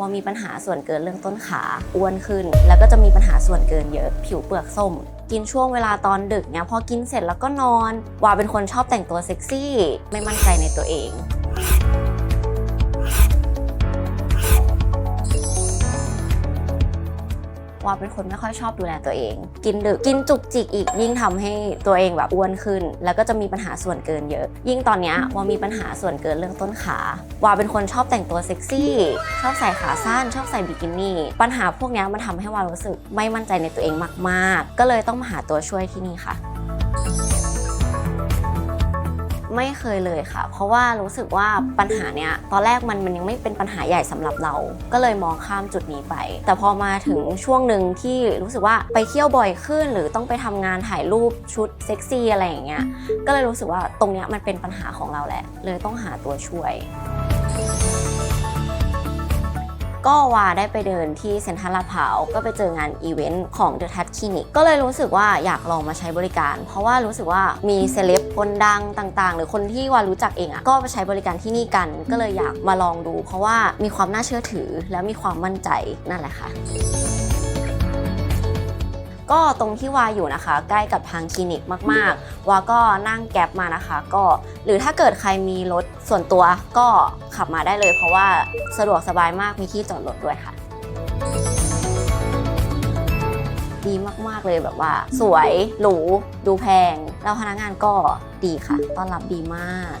ว่ามีปัญหาส่วนเกินเรื่องต้นขาอ้วนขึ้น แล้วก็จะมีปัญหาส่วนเกินเยอะ ผิวเปลือกส้ม กินช่วงเวลาตอนดึกเนี่ยพอกินเสร็จแล้วก็นอน วาเป็นคนชอบแต่งตัวเซ็กซี่ ไม่มั่นใจในตัวเอง ว่าเป็นคนไม่ค่อยชอบดูแลตัวเอง กินดึกกินจุกจิกอีก ยิ่งทำให้ตัวเองแบบอ้วนขึ้น แล้วก็จะมีปัญหาส่วนเกินเยอะ ยิ่งตอนเนี้ยว่ามีปัญหาส่วนเกินเรื่องต้นขาว่าเป็นคนชอบแต่งตัวเซ็กซี่ชอบใส่ขาสั้นชอบใส่บิกินี่ปัญหาพวกเนี้ยมันทำให้วารู้สึกไม่มั่นใจในตัวเองมาก ๆ ก็เลยต้องมาหาตัวช่วยที่นี่ค่ะ ไม่เคยเลยค่ะ เพราะว่ารู้สึกว่าปัญหาเนี้ยตอนแรกมันมันยังไม่เป็นปัญหาใหญ่สำหรับเรา ก็เลยมองข้ามจุดนี้ไป แต่พอมาถึงช่วงหนึ่งที่รู้สึกว่าไปเที่ยวบ่อยขึ้น หรือต้องไปทำงานถ่ายรูปชุดเซ็กซี่อะไรอย่างเงี้ยก็เลยรู้สึกว่าตรงเนี้ยมันเป็นปัญหาของเราแหละ เลยต้องหาตัวช่วย ก็วาได้ไปเดินที่เซ็นทรัลลาดพร้าวก็ไปเจองานอีเวนต์ของ The Touch Clinic ก็เลยรู้สึกว่าอยากลองมาใช้บริการ เพราะว่ารู้สึกว่ามีเซเลบคนดังต่างๆ หรือคนที่วารู้จักเองอะก็ไปใช้บริการที่นี่กัน ก็เลยอยากมาลองดู เพราะว่ามีความน่าเชื่อถือและมีความมั่นใจนั่นแหละค่ะ ก็ตรงที่วาอยู่นะคะ ใกล้กับทางคลินิกมากๆ วาก็นั่งแก๊บมานะคะ ก็หรือถ้าเกิดใครมีรถส่วนตัวก็ขับมาได้เลย เพราะว่าสะดวกสบายมากมีที่จอดรถด้วยค่ะ ดีมากๆเลยแบบว่า สวยหรูดูแพง แล้วพนักงานก็ดีค่ะ ต้อนรับดีมาก